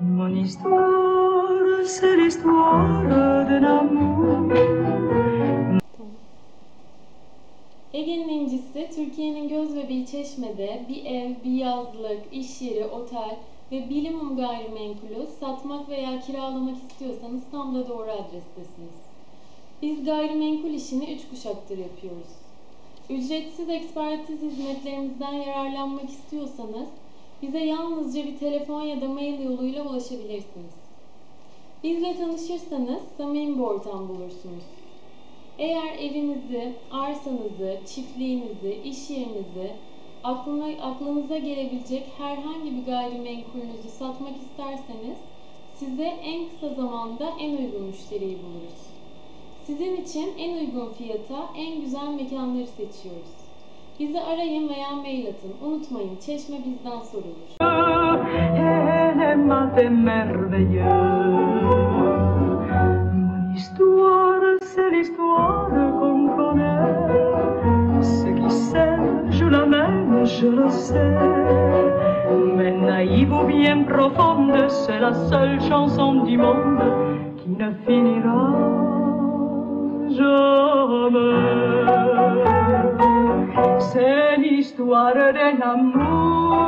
Mon histoire, c'est. Ege'nin incisi Türkiye'nin göz bebeği Çeşme'de bir ev, bir yazlık, iş yeri, otel ve bilimum gayrimenkulü satmak veya kiralamak istiyorsanız tam da doğru adrestesiniz. Biz gayrimenkul işini üç kuşaktır yapıyoruz. Ücretsiz ekspertiz hizmetlerimizden yararlanmak istiyorsanız bize yalnızca bir telefon ya da mail yoluyla ulaşabilirsiniz. Bizle tanışırsanız samimi bir ortam bulursunuz. Eğer evinizi, arsanızı, çiftliğinizi, iş yerinizi, aklına, aklınıza gelebilecek herhangi bir gayrimenkulünüzü satmak isterseniz size en kısa zamanda en uygun müşteriyi buluruz. Sizin için en uygun fiyata en güzel mekanları seçiyoruz. Bizi arayın veya mail atın. Unutmayın Çeşme bizden sorulur. Je le sais. Mais naïve ou bien profonde, c'est la seule chanson du monde qui ne finira devrame. C'est l'histoire d'un amour